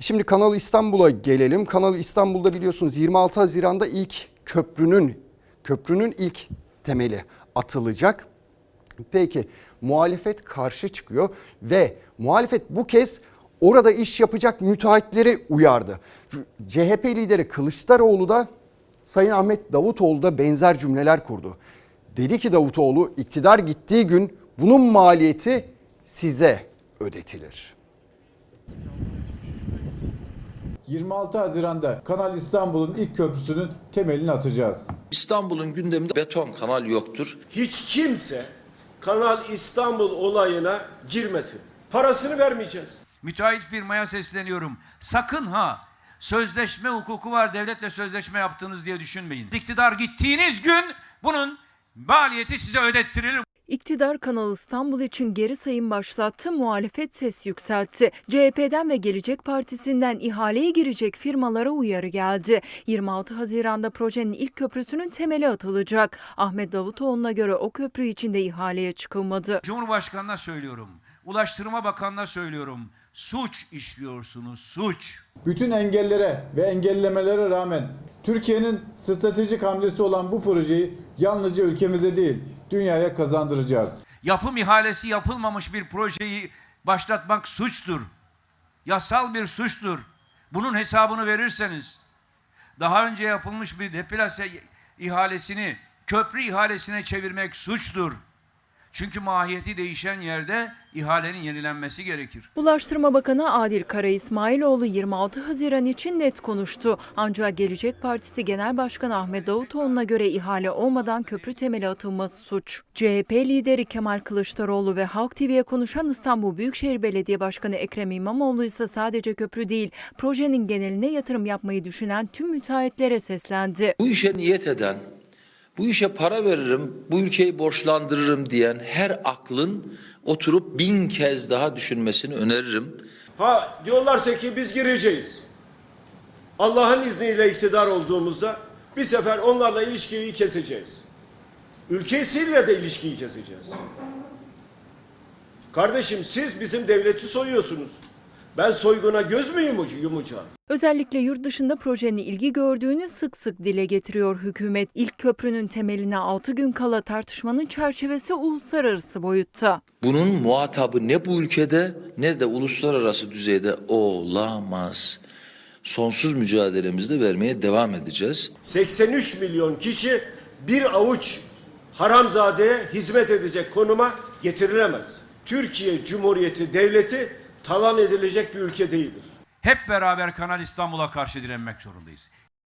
Şimdi Kanal İstanbul'a gelelim. Kanal İstanbul'da biliyorsunuz 26 Haziran'da ilk köprünün köprünün ilk temeli atılacak. Peki muhalefet karşı çıkıyor ve muhalefet bu kez orada iş yapacak müteahhitleri uyardı. CHP lideri Kılıçdaroğlu da Sayın Ahmet Davutoğlu da benzer cümleler kurdu. Dedi ki Davutoğlu iktidar gittiği gün bunun maliyeti size ödetilir. 26 Haziran'da Kanal İstanbul'un ilk köprüsünün temelini atacağız. İstanbul'un gündeminde beton kanal yoktur. hiç kimse Kanal İstanbul olayına girmesin. Parasını vermeyeceğiz. Müteahhit firmaya sesleniyorum. Sakın ha sözleşme hukuku var devletle sözleşme yaptınız diye düşünmeyin. İktidar gittiğiniz gün bunun maliyeti size ödettirilir. İktidar Kanal İstanbul için geri sayım başlattı, muhalefet ses yükseltti. CHP'den ve Gelecek Partisi'nden ihaleye girecek firmalara uyarı geldi. 26 Haziran'da projenin ilk köprüsünün temeli atılacak. Ahmet Davutoğlu'na göre o köprü için de ihaleye çıkılmadı. Cumhurbaşkanına söylüyorum. Ulaştırma Bakanı'na söylüyorum. Suç işliyorsunuz, suç. Bütün engellere ve engellemelere rağmen Türkiye'nin stratejik hamlesi olan bu projeyi yalnızca ülkemize değil, dünyaya kazandıracağız. Yapım ihalesi yapılmamış bir projeyi başlatmak suçtur. Yasal bir suçtur. Bunun hesabını verirseniz daha önce yapılmış bir deplase ihalesini köprü ihalesine çevirmek suçtur. Çünkü mahiyeti değişen yerde ihalenin yenilenmesi gerekir. Ulaştırma Bakanı Adil Kara İsmailoğlu 26 Haziran için net konuştu. Ancak Gelecek Partisi Genel Başkanı Ahmet Davutoğlu'na göre ihale olmadan köprü temeli atılması suç. CHP lideri Kemal Kılıçdaroğlu ve Halk TV'ye konuşan İstanbul Büyükşehir Belediye Başkanı Ekrem İmamoğlu ise sadece köprü değil, projenin geneline yatırım yapmayı düşünen tüm müteahhitlere seslendi. Bu işe niyet eden, bu işe para veririm, bu ülkeyi borçlandırırım diyen her aklın oturup bin kez daha düşünmesini öneririm. Ha diyorlarsa ki biz gireceğiz. Allah'ın izniyle iktidar olduğumuzda bir sefer onlarla ilişkiyi keseceğiz. Ülkesiyle de ilişkiyi keseceğiz. Kardeşim siz bizim devleti soyuyorsunuz. Ben soyguna göz mü yumacağım? Özellikle yurt dışında projenin ilgi gördüğünü sık sık dile getiriyor hükümet. İlk köprünün temeline 6 gün kala tartışmanın çerçevesi uluslararası boyutta. Bunun muhatabı ne bu ülkede ne de uluslararası düzeyde olamaz. Sonsuz mücadelemizde vermeye devam edeceğiz. 83 milyon kişi bir avuç haramzadeye hizmet edecek konuma getirilemez. Türkiye Cumhuriyeti Devleti talan edilecek bir ülke değildir. Hep beraber Kanal İstanbul'a karşı direnmek zorundayız.